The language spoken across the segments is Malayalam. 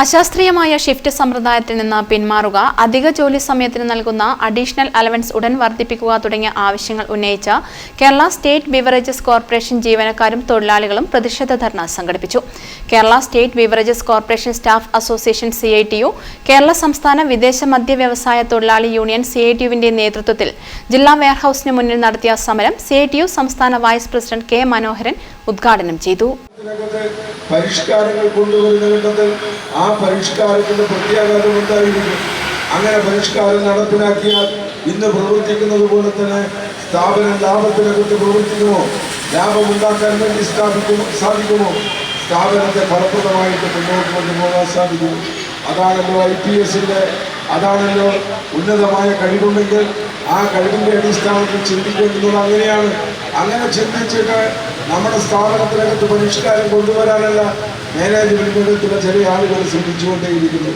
അശാസ്ത്രീയമായ ഷിഫ്റ്റ് സമ്പ്രദായത്തിൽ നിന്ന് പിന്മാറുക അധിക ജോലി സമയത്തിന് നൽകുന്ന അഡീഷണൽ അലവൻസ് ഉടൻ വർദ്ധിപ്പിക്കുക തുടങ്ങിയ ആവശ്യങ്ങൾ ഉന്നയിച്ച കേരള സ്റ്റേറ്റ് ബിവറേജസ് കോർപ്പറേഷൻ ജീവനക്കാരും തൊഴിലാളികളും പ്രതിഷേധ ധർണ സംഘടിപ്പിച്ചു. Kerala state beverages corporation staff association C I T U Kerala സംസ്ഥാന വിദേശ മദ്യ വ്യവസായ തൊഴിലാളി യൂണിയൻ സി ഐ ടി യുവിന്റെ നേതൃത്വത്തിൽ ജില്ലാ വെയർഹൌസിന് മുന്നിൽ നടത്തിയ സമരം സി ഐ ടി യു സംസ്ഥാന വൈസ് പ്രസിഡന്റ് കെ മനോഹരൻ ഉദ്ഘാടനം ചെയ്തു. പരിഷ്കാരങ്ങൾ ആ പരിഷ്കാരത്തിന്റെ പ്രത്യാഘാതം ഉണ്ടായിരിക്കും അങ്ങനെ പരിഷ്കാരം നടപ്പിലാക്കിയാൽ ഇന്ന് പ്രവർത്തിക്കുന്നത് പോലെ തന്നെ സ്ഥാപനം ലാഭത്തിനെ കുറിച്ച് പ്രവർത്തിക്കുമോ? ലാഭം ഉണ്ടാക്കാൻ വേണ്ടി സ്ഥാപിക്കുമോ സാധിക്കുമോ? സ്ഥാപനത്തെ ഫലപ്രദമായിട്ട് മുന്നോട്ട് കൊണ്ടുപോകാൻ സാധിക്കും. അതാണല്ലോ ഐ പി എസിന്റെ അതാണല്ലോ ഉന്നതമായ കഴിവുണ്ടെങ്കിൽ ആ കഴിവിന്റെ അടിസ്ഥാനത്തിൽ ചിന്തിക്കേണ്ടുന്നത് അങ്ങനെയാണ്. അങ്ങനെ ചിന്തിച്ചിട്ട് നമ്മുടെ സ്ഥാപനത്തിനകത്ത് പരിഷ്കാരം കൊണ്ടുവരാനല്ല മാനേജ്മെന്റിന്റെ ചില ചില ആളുകൾ ശ്രമിച്ചുകൊണ്ടേയിരിക്കുന്നു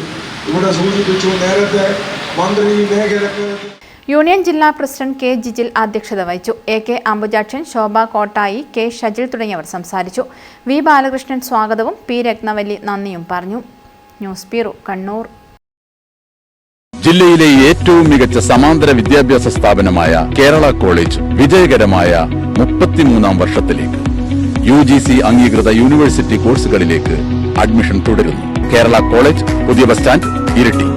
ഇവിടെ സൂചിപ്പിച്ചു നേരത്തെ മന്ത്രി മേഖലക്ക് യൂണിയൻ ജില്ലാ പ്രസിഡന്റ് കെ ജിജിൽ അധ്യക്ഷത വഹിച്ചു. A K Ambujakshan Shobha Kottayi K Shajil തുടങ്ങിയവർ സംസാരിച്ചു. വി ബാലകൃഷ്ണൻ സ്വാഗതവും പി രത്നവല്ലി നന്ദിയും പറഞ്ഞു. News bureau Kannur. ജില്ലയിലെ ഏറ്റവും മികച്ച സമാന്തര വിദ്യാഭ്യാസ സ്ഥാപനമായ കേരള കോളേജ് വിജയകരമായ മുപ്പത്തിമൂന്നാം വർഷത്തിലേക്ക്. യു ജി സി അംഗീകൃത യൂണിവേഴ്സിറ്റി കോഴ്സുകളിലേക്ക് അഡ്മിഷൻ തുടരുന്നു. കേരള കോളേജ് പുതിയ ബസ് സ്റ്റാൻഡ് ഇരിട്ടി.